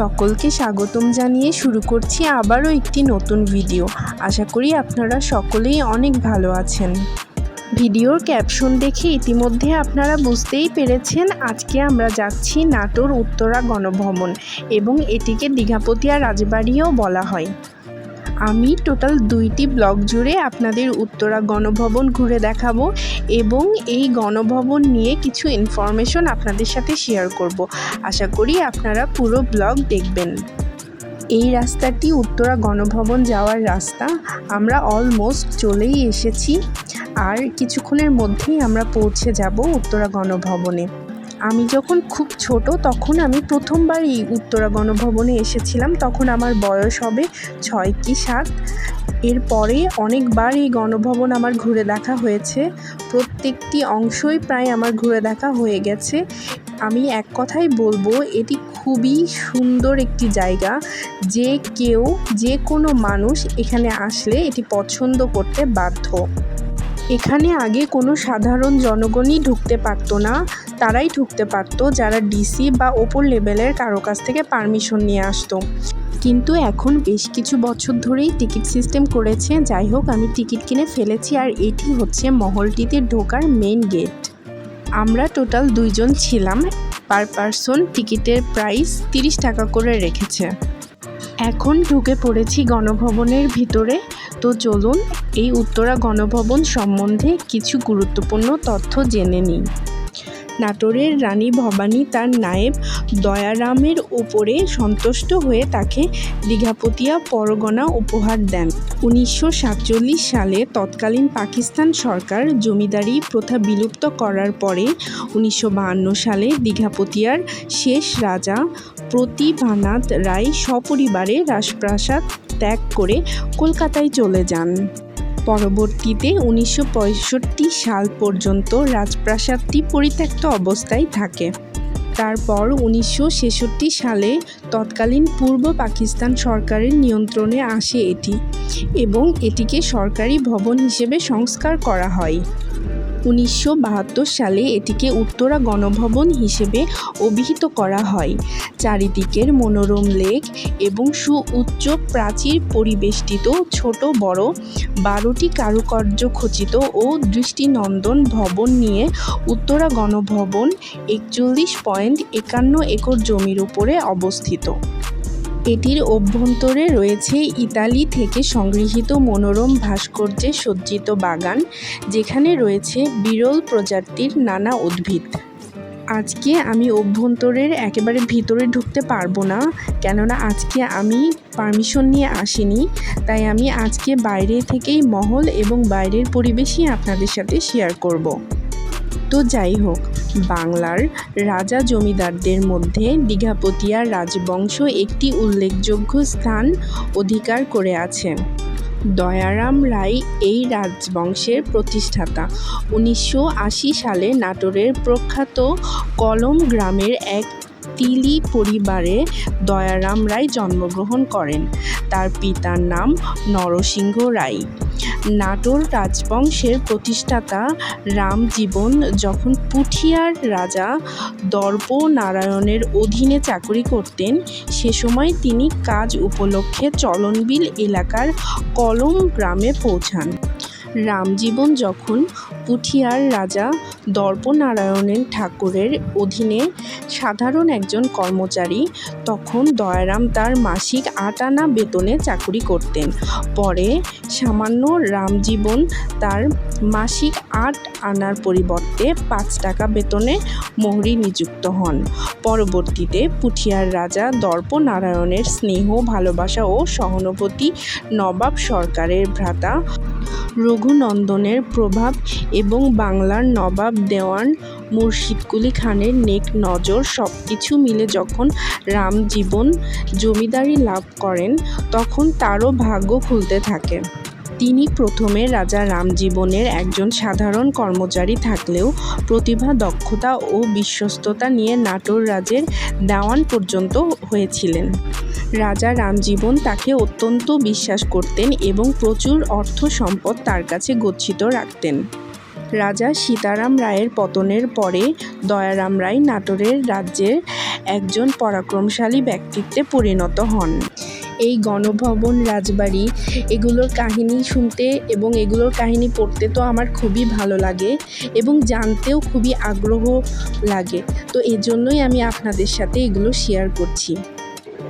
সকলকে স্বাগতম জানিয়ে শুরু করছি আবারও একটি নতুন ভিডিও। আশা করি আপনারা সকলেই অনেক ভালো আছেন। ভিডিওর ক্যাপশন দেখে ইতিমধ্যে আপনারা বুঝতেই পেরেছেন আজকে আমরা যাচ্ছি নাটোর উত্তরা গণভবন এবং এটিকে দীঘাপতিয়া রাজবাড়িও বলা হয়। আমি টোটাল দুইটি ব্লগ জুড়ে আপনাদের উত্তরা গণভবন ঘুরে দেখাবো এবং এই গণভবন নিয়ে কিছু ইনফরমেশন আপনাদের সাথে শেয়ার করব। আশা করি আপনারা পুরো ব্লগ দেখবেন। এই রাস্তাটি উত্তরা গণভবন যাওয়ার রাস্তা। আমরা অলমোস্ট চলেই এসেছি। আর কিছুক্ষণের মধ্যেই আমরা পৌঁছে যাব উত্তরা গণভবনে। আমি যখন খুব ছোট, তখন আমি প্রথমবার এই উত্তরা গণভবনে এসেছিলাম। তখন আমার বয়স হবে ছয় কি সাত। এরপরে অনেকবার এই গণভবন আমার ঘুরে দেখা হয়েছে। প্রত্যেকটি অংশই প্রায় আমার ঘুরে দেখা হয়ে গেছে। আমি এক কথাই বলব, এটি খুবই সুন্দর একটি জায়গা। যে কেউ, যে কোনো মানুষ এখানে আসলে এটি পছন্দ করতে বাধ্য। এখানে আগে কোনো সাধারণ জনগণই ঢুকতে পারতো না। তারাই ঢুকতে পারতো যারা ডিসি বা ওপর লেভেলের কারও কাছ থেকে পারমিশন নিয়ে আসতো। কিন্তু এখন বেশ কিছু বছর ধরেই টিকিট সিস্টেম করেছে। যাই হোক, আমি টিকিট কিনে ফেলেছি আর এটি হচ্ছে মহলটিতে ঢোকার মেন গেট। আমরা টোটাল দুইজন ছিলাম। পার পারসন টিকিটের প্রাইস তিরিশ টাকা করে রেখেছে। এখন ঢুকে পড়েছি গণভবনের ভিতরে। তো চলুন এই উত্তরা গণভবন সম্বন্ধে কিছু গুরুত্বপূর্ণ তথ্য জেনে নিই। নাটোরের রানী ভবানী তার নায়েব দয়ারামের ওপরে সন্তুষ্ট হয়ে তাকে দীঘাপতিয়া পরগনা উপহার দেন। উনিশশো সাতচল্লিশ সালে তৎকালীন পাকিস্তান সরকার জমিদারি প্রথা বিলুপ্ত করার পরে উনিশশো সালে দীঘাপতিয়ার শেষ রাজা প্রতিভানাথ রায় সপরিবারে রাজপ্রাসাদ ত্যাগ করে কলকাতায় চলে যান। পরবর্তীতে উনিশশো পঁয়ষট্টি সাল পর্যন্ত রাজপ্রাসাদটি পরিত্যক্ত অবস্থায় থাকে। তারপর উনিশশো ছেষট্টি সালে তৎকালীন পূর্ব পাকিস্তান সরকারের নিয়ন্ত্রণে আসে এটি এবং এটিকে সরকারি ভবন হিসেবে সংস্কার করা হয়। উনিশশো বাহাত্তর সালে এটিকে উত্তরা গণভবন হিসেবে অভিহিত করা হয়। চারিদিকের মনোরম লেক এবং সুউচ্চ প্রাচীর পরিবেষ্টিত ছোট বড় বারোটি কারুকার্য খচিত ও দৃষ্টিনন্দন ভবন নিয়ে উত্তরা গণভবন একচল্লিশ পয়েন্ট একান্ন একর জমির উপরে অবস্থিত। এটির অভ্যন্তরে রয়েছে ইতালি থেকে সংগৃহীত মনোরম ভাস্কর্যে সজ্জিত বাগান, যেখানে রয়েছে বিরল প্রজাতির নানা উদ্ভিদ আজকে আমি অভ্যন্তরের একেবারে ভিতরে ঢুকতে পারব না, কেননা আজকে আমি পারমিশন নিয়ে আসিনি, তাই আমি আজকে বাইরে থেকেই মহল এবং বাইরের পরিবেশই আপনাদের সাথে শেয়ার করব। তো যাই হোক, বাংলার রাজা জমিদারদের মধ্যে দীঘাপতিয়া রাজবংশ একটি উল্লেখযোগ্য স্থান অধিকার করে আছে। দয়ারাম রায় এই রাজবংশের প্রতিষ্ঠাতা। উনিশশো আশি সালে নাটোরের প্রখ্যাত কলম গ্রামের এক তিলি পরিবারে দয়ারাম রায় জন্মগ্রহণ করেন। তার পিতার নাম নরসিংহ রায়। নাটোর রাজবংশের প্রতিষ্ঠাতা রামজীবন যখন পুঠিয়ার রাজা দর্প নারায়ণের অধীনে চাকরি করতেন, সে সময় তিনি কাজ উপলক্ষে চলনবিল এলাকার কলম গ্রামে পৌঁছান। রামজীবন যখন পুঠিয়ার রাজা দর্পনারায়ণের ঠাকুরের অধীনে সাধারণ একজন কর্মচারী, তখন দয়ারাম তার মাসিক আট আনা বেতনে চাকুরি করতেন। পরে সামান্য রামজীবন তার মাসিক আট আনার পরিবর্তে পাঁচ টাকা বেতনে মোহরি নিযুক্ত হন। পরবর্তীতে পুঠিয়ার রাজা দর্পনারায়ণের স্নেহ, ভালোবাসা ও সহানুভূতি নবাব সরকারের ভ্রাতা রঘুনন্দনের প্রভাব এবং বাংলার নবাব দেওয়ান মুর্শিদকুলি খানের নেক নজর সব কিছু মিলে যখন রামজীবন জমিদারি লাভ করেন, তখন তারও ভাগ্য খুলতে থাকে। তিনি প্রথমে রাজা রামজীবনের একজন সাধারণ কর্মচারী থাকলেও প্রতিভা, দক্ষতা ও বিশ্বস্ততা নিয়ে নাটোর রাজের দেওয়ান পর্যন্ত হয়েছিলেন। রাজা রামজীবন তাকে অত্যন্ত বিশ্বাস করতেন এবং প্রচুর অর্থ সম্পদ তার কাছে গচ্ছিত রাখতেন। রাজা সীতারাম রায়ের পতনের পরে দয়ারাম রায় নাটোরের রাজ্যের একজন পরাক্রমশালী ব্যক্তিত্বে পরিণত হন। এই গণভবন, রাজবাড়ি, এগুলোর কাহিনী শুনতে এবং এগুলোর কাহিনী পড়তে তো আমার খুবই ভালো লাগে এবং জানতেও খুবই আগ্রহ লাগে। তো এজন্যই আমি আপনাদের সাথে এগুলো শেয়ার করছি।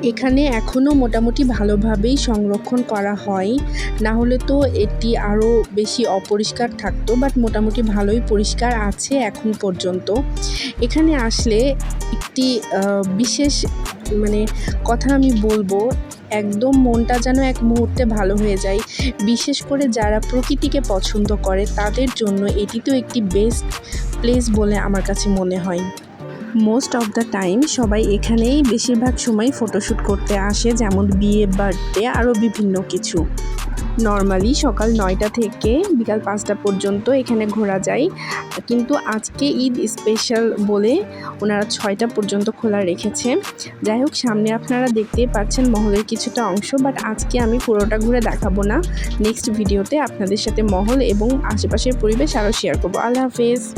এখানে এখনও মোটামুটি ভালোভাবেই সংরক্ষণ করা হয়। না হলে তো এটি আরও বেশি অপরিষ্কার থাকতো, বাট মোটামুটি ভালোই পরিষ্কার আছে এখন পর্যন্ত। এখানে আসলে একটি বিশেষ মানে কথা আমি বলব, একদম মনটা যেন এক মুহূর্তে ভালো হয়ে যায়। বিশেষ করে যারা প্রকৃতিকে পছন্দ করে, তাদের জন্য এটি তো একটি বেস্ট প্লেস বলে আমার কাছে মনে হয়। মোস্ট অফ দ্য টাইম সবাই এখানেই বেশিরভাগ সময় ফটোশ্যুট করতে আসে, যেমন বিয়ে বার্থডে আরও বিভিন্ন কিছু। নর্মালি সকাল নয়টা থেকে বিকাল পাঁচটা পর্যন্ত এখানে ঘোরা যায়। কিন্তু আজকে ঈদ স্পেশাল বলে ওনারা ছয়টা পর্যন্ত খোলা রেখেছে। যাই হোক, সামনে আপনারা দেখতেই পাচ্ছেন মহলের কিছুটা অংশ বাট আজকে আমি পুরোটা ঘুরে দেখাবো না। নেক্সট ভিডিওতে আপনাদের সাথে মহল এবং আশেপাশের পরিবেশ আরও শেয়ার করব। আল্লাহ হাফেজ।